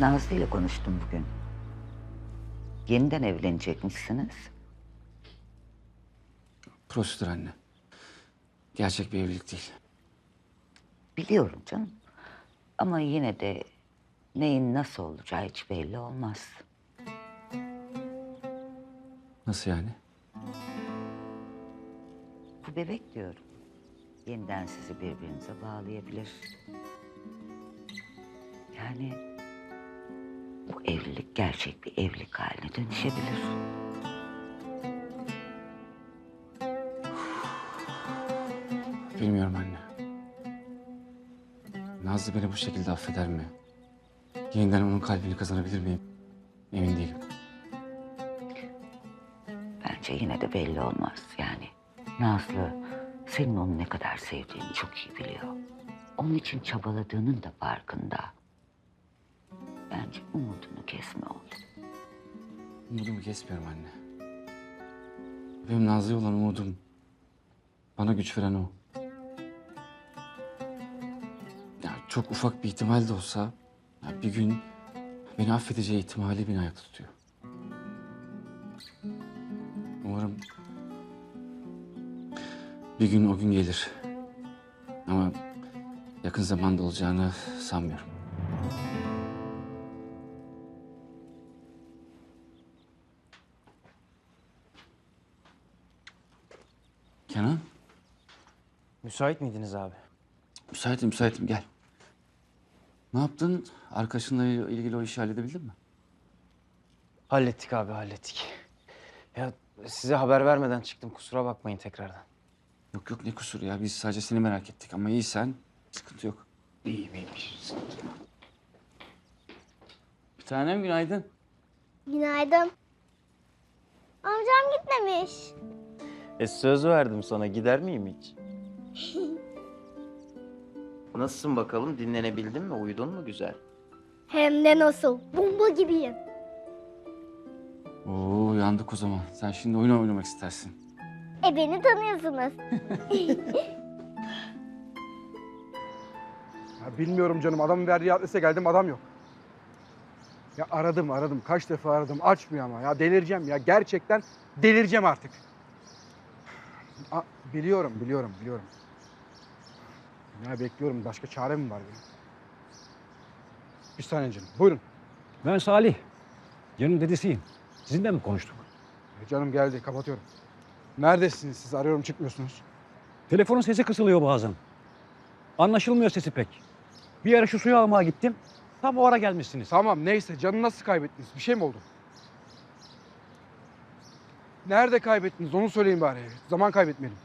Nazlı ile konuştum bugün. Yeniden evlenecekmişsiniz. Prosedür anne. Gerçek bir evlilik değil. Biliyorum canım. Ama yine de neyin nasıl olacağı hiç belli olmaz. Nasıl yani? Bu bebek diyorum. Yeniden sizi birbirinize bağlayabilir. Yani bu evlilik gerçek bir evlilik haline dönüşebilir. Bilmiyorum anne. Nazlı beni bu şekilde affeder mi? Yeniden onun kalbini kazanabilir miyim? Emin değilim. Bence yine de belli olmaz yani. Nazlı senin onu ne kadar sevdiğini çok iyi biliyor. Onun için çabaladığının da farkında. Bence umudunu kesme oğlum. Umudumu kesmiyorum anne. Benim Nazlı'ya olan umudum bana güç veren o. Ya çok ufak bir ihtimal de olsa ya bir gün beni affedeceği ihtimali beni ayakta tutuyor. Umarım bir gün o gün gelir. Ama yakın zamanda olacağını sanmıyorum. Kenan, Müsait miydiniz abi? müsaitim müsaitim gel. Ne yaptın? Arkadaşınla ilgili o işi halledebildin mi? Hallettik abi hallettik. Ya size haber vermeden çıktım kusura bakmayın tekrardan. Yok yok ne kusuru ya biz sadece seni merak ettik ama iyisen sıkıntı yok. İyiyim iyiyim sıkıntı yok. Bir tanem günaydın. Günaydın. Amcam gitmemiş. E söz verdim sana gider miyim hiç? Nasılsın bakalım dinlenebildin mi uyudun mu güzel? Hem de nasıl? Bomba gibiyim. Oo yandık o zaman. Sen şimdi oyun oynamak istersin. E beni tanıyorsunuz. Ya bilmiyorum canım. Adamın verdiği adrese geldim adam yok. Ya aradım aradım. Kaç defa aradım. Açmıyor ama. Ya delireceğim ya. Gerçekten delireceğim artık. A- biliyorum biliyorum biliyorum. Ya bekliyorum. Başka çare mi var benim? Bir saniye canım. Buyurun. Ben Salih. Can'ın dedesiyim. Sizinle mi konuştuk? E, Canım geldi. Kapatıyorum. Neredesiniz siz? Arıyorum çıkmıyorsunuz. Telefonun sesi kısılıyor bazen. Anlaşılmıyor sesi pek. Bir ara şu suyu almaya gittim. Tam o ara gelmişsiniz. Tamam neyse. Canı nasıl kaybettiniz? Bir şey mi oldu? Nerede kaybettiniz? Onu söyleyin bari. Zaman kaybetmeyelim.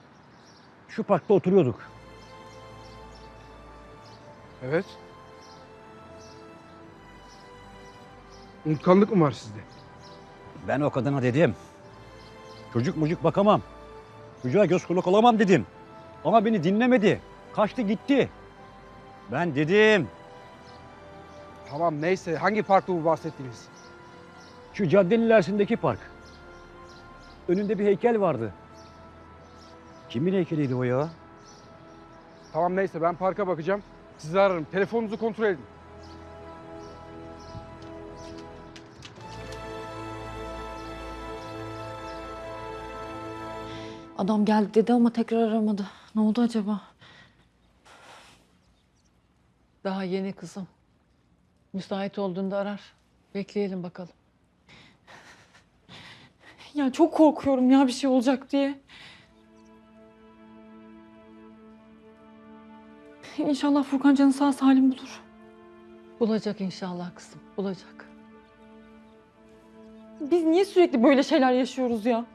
Şu parkta oturuyorduk. Evet. Unutkanlık mı var sizde? Ben o kadına dedim. Çocuk mucuk bakamam. Çocuğa göz kulak olamam dedim. Ama beni dinlemedi. Kaçtı gitti. Ben dedim. Tamam neyse hangi parkta bu bahsettiğiniz? Şu caddenin ilerisindeki park. Önünde bir heykel vardı. Kimin heykeliydi o ya? Tamam neyse ben parka bakacağım. Sizi ararım. Telefonunuzu kontrol edin. Adam geldi dedi ama tekrar aramadı. Ne oldu acaba? Daha yeni kızım. Müsait olduğunda arar. Bekleyelim bakalım. Ya çok korkuyorum ya bir şey olacak diye. İnşallah Furkan canı sağ salim bulur. Bulacak inşallah kızım, bulacak. Biz niye sürekli böyle şeyler yaşıyoruz ya?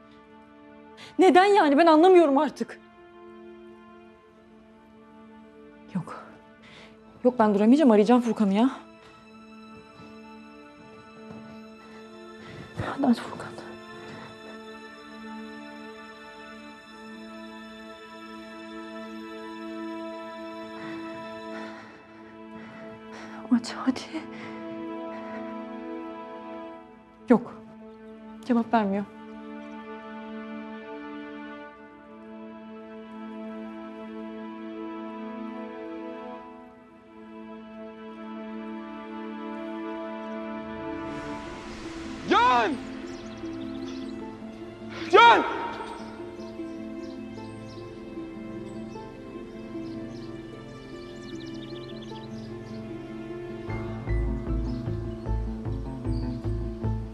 Neden yani ben anlamıyorum artık. Yok. Yok ben duramayacağım arayacağım Furkan'ı ya. Aç hadi. Yok. Cevap vermiyor.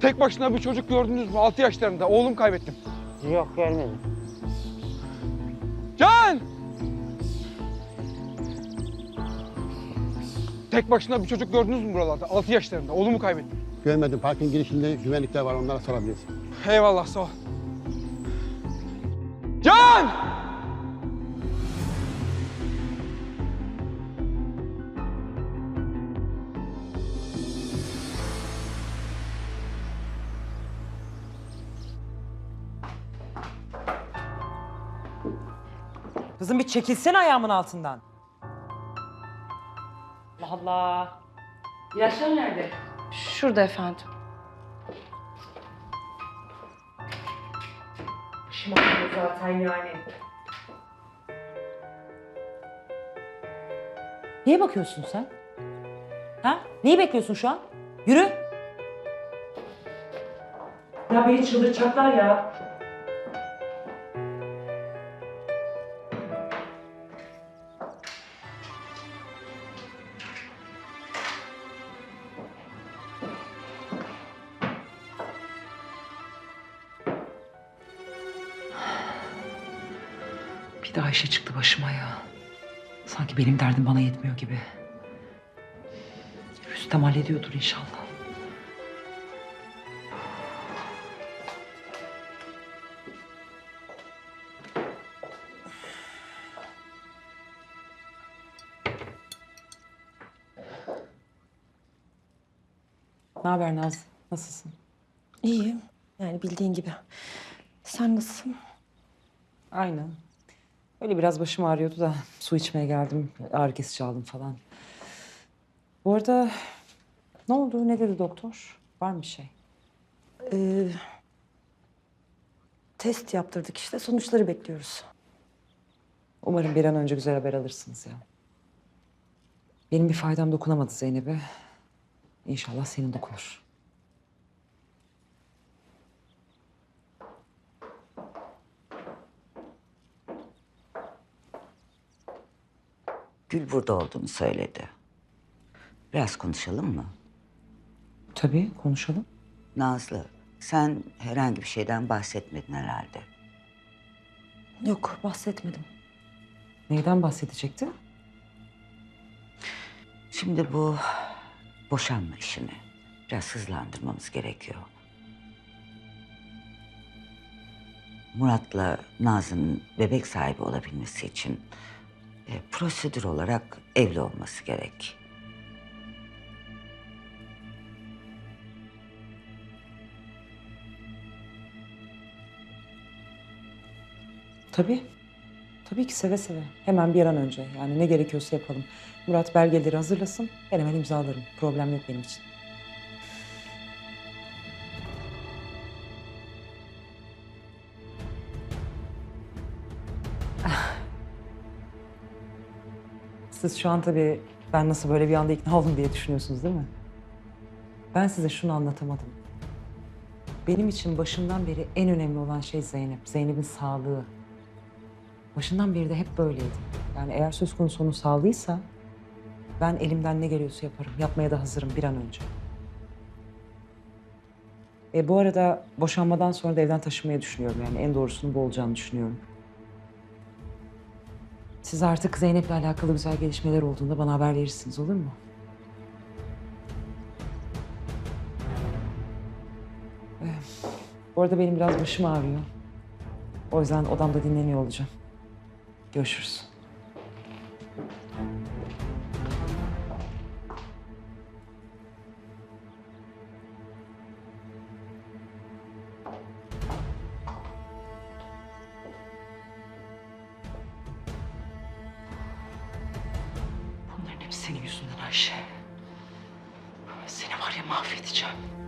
Tek başına bir çocuk gördünüz mü? 6 yaşlarında. Oğlum kaybettim. Yok gelmedi. Can! Tek başına bir çocuk gördünüz mü buralarda? 6 yaşlarında. Oğlumu kaybettim. Görmedim. Parkın girişinde güvenlikler var. Onlara sorabilirsin. Eyvallah sağ ol. Can! Kızım bir çekilsene ayağımın altından. Allah Allah. Yaşar nerede? Şurada efendim. Şımarıyor zaten yani. Neye bakıyorsun sen? Ha? Neyi bekliyorsun şu an? Yürü. Ya beni çıldıracaklar ya. Bir daha işe çıktı başıma ya. Sanki benim derdim bana yetmiyor gibi. Rüstem hallediyordur inşallah. Ne haber Naz? Nasılsın? İyiyim. Yani bildiğin gibi. Sen nasılsın? Aynen. Öyle biraz başım ağrıyordu da su içmeye geldim. Ağrı kesici aldım falan. Bu arada ne oldu? Ne dedi doktor? Var mı bir şey? Ee, test yaptırdık işte. Sonuçları bekliyoruz. Umarım bir an önce güzel haber alırsınız ya. Benim bir faydam dokunamadı Zeynep'e. İnşallah senin dokunur. Gül burada olduğunu söyledi. Biraz konuşalım mı? Tabii konuşalım. Nazlı, sen herhangi bir şeyden bahsetmedin herhalde. Yok bahsetmedim. Neyden bahsedecekti? Şimdi bu boşanma işini biraz hızlandırmamız gerekiyor. Murat'la Nazlı'nın bebek sahibi olabilmesi için e, prosedür olarak evli olması gerek. Tabii. Tabii ki seve seve. Hemen bir an önce. Yani ne gerekiyorsa yapalım. Murat belgeleri hazırlasın. Ben hemen imzalarım. Problem yok benim için. Siz şu an tabii ben nasıl böyle bir anda ikna oldum diye düşünüyorsunuz değil mi? Ben size şunu anlatamadım. Benim için başından beri en önemli olan şey Zeynep. Zeynep'in sağlığı. Başından beri de hep böyleydi. Yani eğer söz konusu onun sağlığıysa ben elimden ne geliyorsa yaparım. Yapmaya da hazırım bir an önce. E, bu arada boşanmadan sonra da evden taşınmayı düşünüyorum. Yani en doğrusunun bu olacağını düşünüyorum. Siz artık Zeynep'le alakalı güzel gelişmeler olduğunda bana haber verirsiniz olur mu? E, bu arada benim biraz başım ağrıyor. O yüzden odamda dinleniyor olacağım. Görüşürüz. Hepsi senin yüzünden Ayşe. Seni var ya mahvedeceğim.